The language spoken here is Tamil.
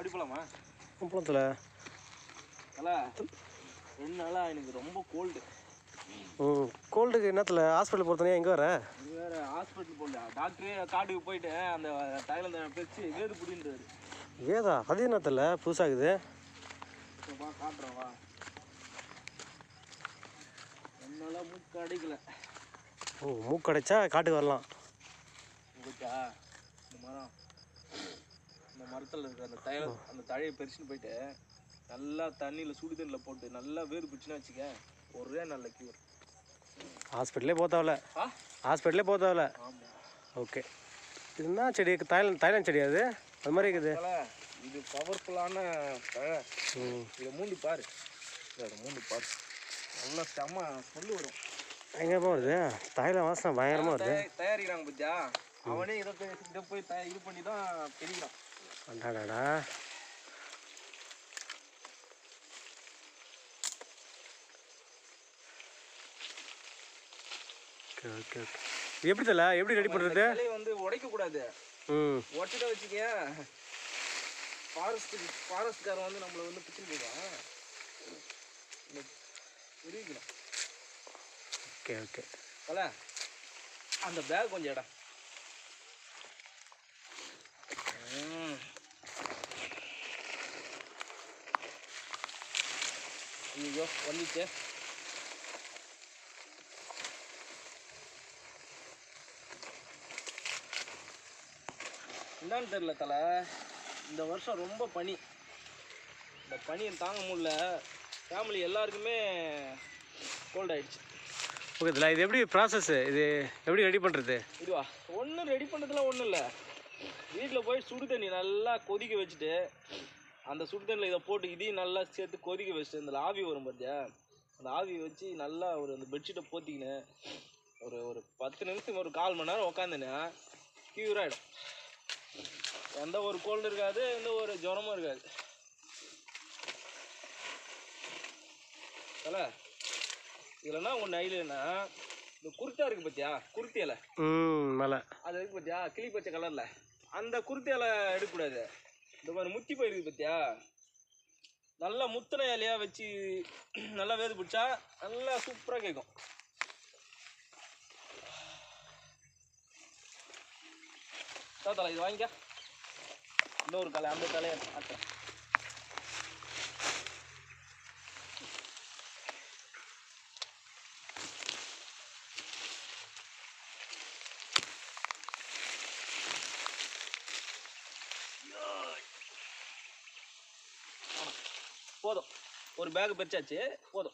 அப்படி போலாமா? கும்பலத்தில். தலை ரெண்டு நாளா எனக்கு ரொம்ப கோல்டு ம் கோல்டுக்கு என்னத்தில்? ஹாஸ்பிட்டல் போகிறதுனே எங்கே வர? வேற ஹாஸ்பிட்டல் போகல டாக்டரே காட்டுக்கு போயிட்டு அந்த தைலம் பிரிச்சு வேறு பிடின்றாரு. ஏதா அது என்னத்தில்? புதுசாகுது. வா காட்டுறேன் வா. என்னால மூக்கு அடைக்கல. ஓ மூக்கு அடைச்சா காட்டுக்கு வரலாம். உங்களுக்கு இந்த மரம். மரத்தில் இருக்கிற அந்த தைலம் அந்த தழையை பறிச்சுன்னு போயிட்டு நல்லா தண்ணியில் சுடு தண்ணியில் போட்டு நல்லா வேறு பிடிச்சுன்னு வச்சுக்க ஒரே நல்ல கியூர் ஹாஸ்பிட்டலே ஆ? ஹாஸ்பிட்டலே ஆமாம் ஓகே இது என்ன செடி? தைலம் தைலம் செடி அது? அது மாதிரி இருக்குது. இது பவர்ஃபுல்லான தழை. ம். இதை மூண்டி பாரு. இதை மூண்டி பாரு. நல்லா செம்ம ஸ்மெல்லு வரும். எங்கே வருது தைலம் வாசனை பயங்கரமாக வருது. தயா- தயாரிக்கிறாங்க பத்தியா அவனே இதை போய் இதை போய் இது பண்ணி தான் தெரிகிறான். அடாடாடா. ஓகே ஓகே எப்படி தல? எப்படி ரெடி பண்ணுறது வந்து உடைக்க கூடாது ம். உடச்சிட்ட வச்சுக்க ஃபாரஸ்ட் ஃபாரஸ்ட்காரன் வந்து நம்மளை வந்து பிடிச்சி போயிடுவான். புரியுதுண்ணா ஓகே ஓகே. பல அந்த பேக் கொஞ்சம் இடம் ஐயோ வந்துச்சு. என்னன்னு தெரியல தலை. இந்த வருஷம் ரொம்ப பனி. இந்த பனியை தாங்க முடியல. ஃபேமிலி எல்லாருக்குமே கோல்ட் ஆயிடுச்சு. ஓகே தல இது எப்படி ப்ராசஸ் இது எப்படி ரெடி பண்ணுறது இதுவா ஒன்றும் ரெடி பண்ணுறதுலாம் ஒன்றும் இல்லை. வீட்டில் போய் சுடு தண்ணி நல்லா கொதிக்க வச்சுட்டு அந்த சுடு தண்ணியில் இதை போட்டு இதையும் நல்லா சேர்த்து கொதிக்க வச்சுட்டு இந்த ஆவி வரும் பார்த்தியா அந்த ஆவியை வச்சு நல்லா ஒரு அந்த பெட்ஷீட்டை போத்திக்கின்னு ஒரு ஒரு பத்து நிமிஷம் ஒரு கால் மணி நேரம் உட்காந்துன்னா க்யூர் ஆகிடும் எந்த ஒரு கோல்டு இருக்காது எந்த ஒரு ஜுரமும் இருக்காது. தல இதுலன்னா ஒன்று ஐடியானா இந்த குர்த்தா இருக்கு பார்த்தியா குர்த்தி இலை. மேலே அது இருக்கு பார்த்தியா கிளி பச்சை கலரில் அந்த குருத்தி இலை எடுக்கக்கூடாது. இந்த மாதிரி முத்தி போயிருக்கு பார்த்தியா நல்லா முத்தின இலையா வச்சு நல்லா வேது பிடிச்சா நல்லா சூப்பராக கேட்கும் தலை இது வாங்கிக்க. இன்னொரு கலை அந்த கலையை ஆட்டுறேன். போதும். ஒரு பேக் பறிச்சாச்சு போதும்.